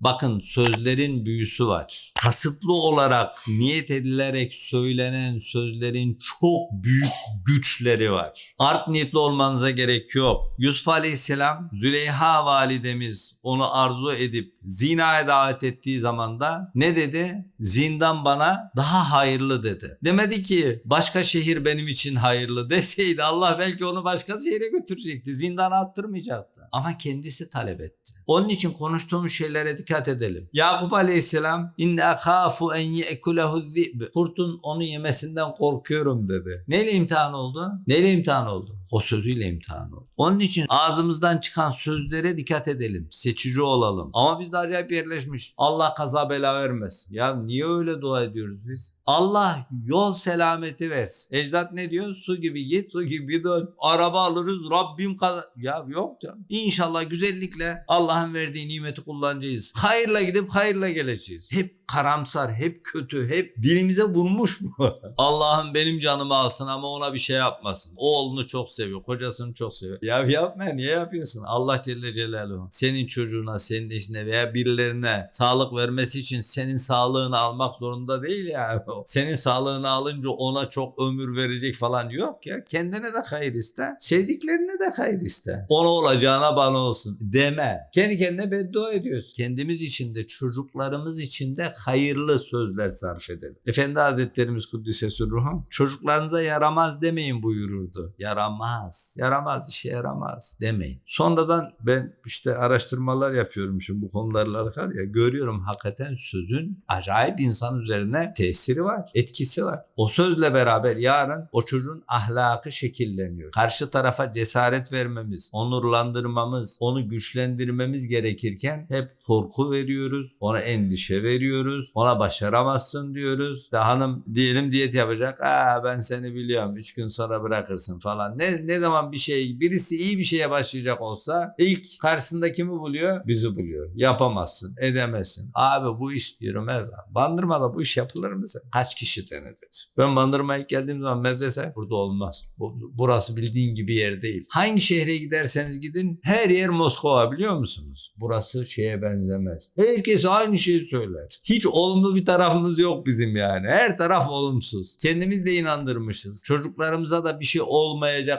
Bakın sözlerin büyüsü var. Kasıtlı olarak niyet edilerek söylenen sözlerin çok büyük güçleri var. Art niyetli olmanıza gerek yok. Yusuf Aleyhisselam Züleyha validemiz onu arzu edip zinaya davet ettiği zaman da ne dedi? Zindan bana daha hayırlı dedi. Demedi ki başka şehir benim için hayırlı deseydi Allah belki onu başka şehre götürecekti. Zindana attırmayacaktı. Ama kendisi talep etti. Onun için konuştuğumuz şeylere dikkat edelim. Yakup Aleyhisselam inne akhafu en ye'kulehu zi'b. Kurtun onu yemesinden korkuyorum dedi. Neyle imtihan oldu? Neyle imtihan oldu? O sözüyle imtihan oldu. Onun için ağzımızdan çıkan sözlere dikkat edelim. Seçici olalım. Ama biz de acayip yerleşmiş. Allah kaza bela vermesin. Ya niye öyle dua ediyoruz biz? Allah yol selameti versin. Ecdat ne diyor? Su gibi git, su gibi dön. Araba alırız, Rabbim kaza... Ya yok ya. İnşallah güzellikle Allah'ın verdiği nimeti kullanacağız. Hayırla gidip hayırla geleceğiz. Hep karamsar, hep kötü, hep dilimize vurmuş bu. Allah'ım benim canımı alsın ama ona bir şey yapmasın. Oğlunu çok seviyor, kocasını çok seviyor. Ya yapma niye yapıyorsun? Allah Celle Celaluhu senin çocuğuna, senin eşine veya birilerine sağlık vermesi için senin sağlığını almak zorunda değil ya. Senin sağlığını alınca ona çok ömür verecek falan yok ya. Kendine de hayır iste, sevdiklerine de hayır iste. Ona olacağına bana olsun deme. Kendi kendine beddua ediyorsun. Kendimiz için de çocuklarımız için de hayırlı sözler sarf edelim. Efendi Hazretlerimiz Kuddise Sürruhum çocuklarınıza yaramaz demeyin buyururdu. Yaramaz, yaramaz, işe yaramaz demeyin. Sonradan ben işte araştırmalar yapıyorum şimdi bu konularla alakalı ya görüyorum hakikaten sözün acayip insan üzerine tesiri var, etkisi var. O sözle beraber yarın o çocuğun ahlakı şekilleniyor. Karşı tarafa cesaret vermemiz, onurlandırmamız, onu güçlendirmemiz gerekirken hep korku veriyoruz, ona endişe veriyoruz, ona başaramazsın diyoruz. İşte hanım diyelim diyet yapacak, aa ben seni biliyorum 3 gün sonra bırakırsın falan. Ne, ne zaman bir şey, birisi iyi bir şeye başlayacak olsa ilk karşısında kimi buluyor? Bizi buluyor. Yapamazsın, edemezsin. Abi bu iş yürümez abi. Bandırmada bu iş yapılır mı sen? Kaç kişi denedi? Ben Bandırma'ya ilk geldiğim zaman medrese burada olmaz. Bu, burası bildiğin gibi yer değil. Hangi şehre giderseniz gidin her yer Moskova biliyor musunuz? Burası şeye benzemez. Herkes aynı şeyi söyler. Hiç olumlu bir tarafımız yok bizim yani. Her taraf olumsuz. Kendimiz de inandırmışız. Çocuklarımıza da bir şey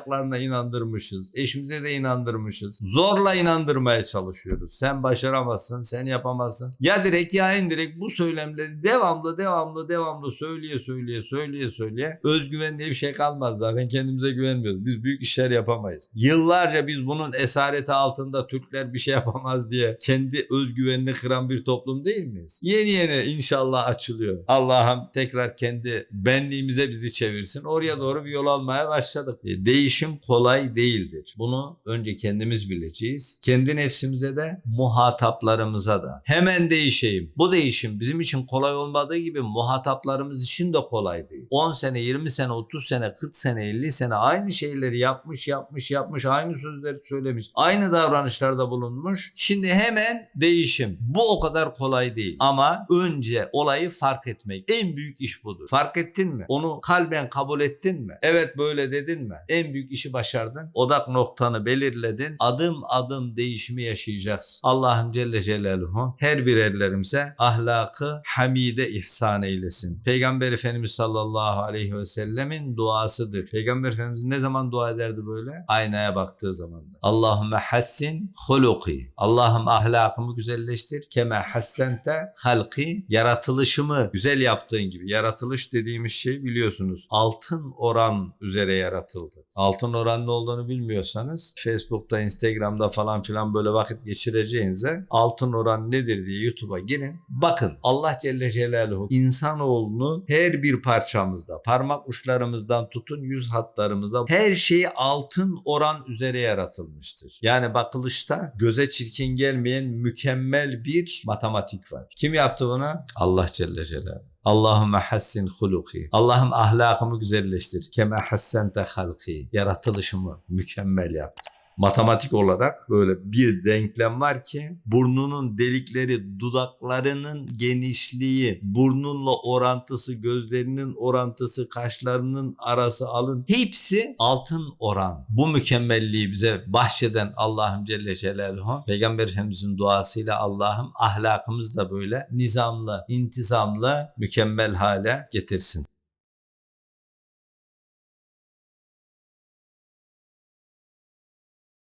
olmayacaklarına inandırmışız. Eşimize de inandırmışız. Zorla inandırmaya çalışıyoruz. Sen başaramazsın, sen yapamazsın. Ya direkt ya indirekt bu söylemleri devamlı devamlı devamlı söyleye söyleye söyleye söyleye özgüven diye bir şey kalmaz zaten kendimize güvenmiyoruz. Biz büyük işler yapamayız. Yıllarca biz bunun esareti altında Türkler bir şey yapamaz diye kendi özgüvenini kıran bir toplum değil miyiz? Yeni yeni inşallah açılıyor. Allah'ım tekrar kendi benliğimize bizi çevirsin. Oraya doğru bir yol almaya başladık. E, Değişim kolay değildir. Bunu önce kendimiz bileceğiz. Kendi nefsimize de muhataplarımıza da. Hemen değişeyim. Bu değişim bizim için kolay olmadığı gibi muhataplarımız için de kolay değil. 10 sene, 20 sene, 30 sene, 40 sene, 50 sene aynı şeyleri yapmış, yapmış, yapmış, aynı sözleri söylemiş, aynı davranışlarda bulunmuş. Şimdi hemen değişim. Bu o kadar kolay değil. Ama önce olayı fark etmek. En büyük iş budur. Fark ettin mi? Onu kalben kabul ettin mi? Evet böyle dedin mi? En büyük işi başardın. Odak noktanı belirledin. Adım adım değişimi yaşayacaksın. Allah'ım Celle Celaluhu her birerlerimize ahlakı hamide ihsan eylesin. Peygamber Efendimiz sallallahu aleyhi ve sellemin duasıdır. Peygamber Efendimiz ne zaman dua ederdi böyle? Aynaya baktığı zaman. Allahümme hassin huluki. Allah'ım ahlakımı güzelleştir. Keme hassente halki. Yaratılışımı güzel yaptığın gibi. Yaratılış dediğimiz şey biliyorsunuz. Altın oran üzere yaratıldı. Altın oran ne olduğunu bilmiyorsanız Facebook'ta, Instagram'da falan filan böyle vakit geçireceğinize altın oran nedir diye YouTube'a girin. Bakın Allah Celle Celaluhu insanoğlunu her bir parçamızda parmak uçlarımızdan tutun yüz hatlarımızda her şeyi altın oran üzere yaratılmıştır. Yani bakılışta göze çirkin gelmeyen mükemmel bir matematik var. Kim yaptı bunu? Allah Celle Celaluhu. Allahümme hassin huluki. Allah'ım ahlakımı güzelleştir. Keme hassente halki. Yaratılışımı mükemmel yaptı. Matematik olarak böyle bir denklem var ki burnunun delikleri dudaklarının genişliği, burnunla orantısı, gözlerinin orantısı, kaşlarının arası alın. Hepsi altın oran. Bu mükemmelliği bize bahşeden Allah'ım Celle Celaluhu Peygamber Efendimizin duasıyla Allah'ım ahlakımız da böyle nizamlı, intizamlı, mükemmel hale getirsin.